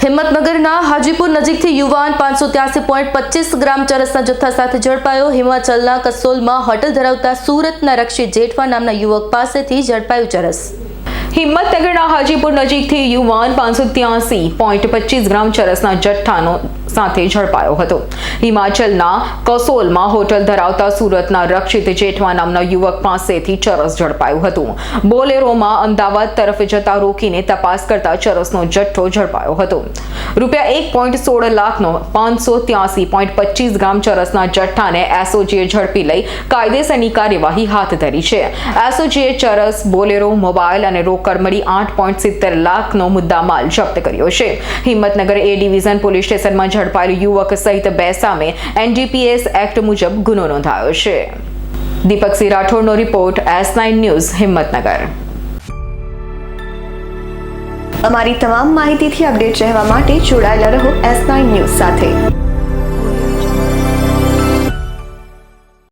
હિંમતનગરના હાજીપુર નજીકથી યુવાન પાંચસો ત્યાસી પોઈન્ટ પચીસ ગ્રામ ચરસના જથ્થા સાથે ઝડપાયો. હિમાચલના કસોલમાં હોટલ ધરાવતા સુરતના રક્ષિત જેઠવા નામના યુવક પાસેથી ઝડપાયું ચરસ. હિંમતનગરના હાજીપુર નજીકથી યુવાન પાંચસો ત્યાસી પોઈન્ટ પચીસ ગ્રામ ચરસના જથ્થાનો સાથે ઝડપાયો હતો. હિમાચલના કસોલમાં હોટલ ધરાવતા સુરતના રક્ષિત જેઠવા નામના યુવક પાસેથી ચરસ ઝડપાયું હતું. બોલેરોમાં અમદાવાદ તરફ જતા રોકીને તપાસ કરતા ચરસનો જથ્થો ઝડપાયો હતો. રૂપિયા એક પોઈન્ટ સોળ લાખનો પાંચસો ત્યાસી પોઈન્ટ પચીસ ગ્રામ ચરસના જથ્થાને એસઓજીએ ઝડપી લઈ કાયદેસરની કાર્યવાહી હાથ ધરી છે. એસઓજીએ ચરસ, બોલેરો, મોબાઈલ અને રોકડ મળી આઠ પોઈન્ટ સિત્તેર લાખનો મુદ્દામાલ જપ્ત કર્યો છે. હિંમતનગર એ ડિવિઝન પોલીસ સ્ટેશનમાં ઝડપાયેલ યુવક સહિત બે સામે એનડીપીએસ એક્ટ મુજબ ગુનો નોંધાયો છે. Deepaksinh રાઠોડનો report S nine news Himmatnagar. અમારી તમામ માહિતીથી અપડેટ રહેવા માટે જોડાયેલા રહો એસ નાઇન ન્યૂઝ સાથે.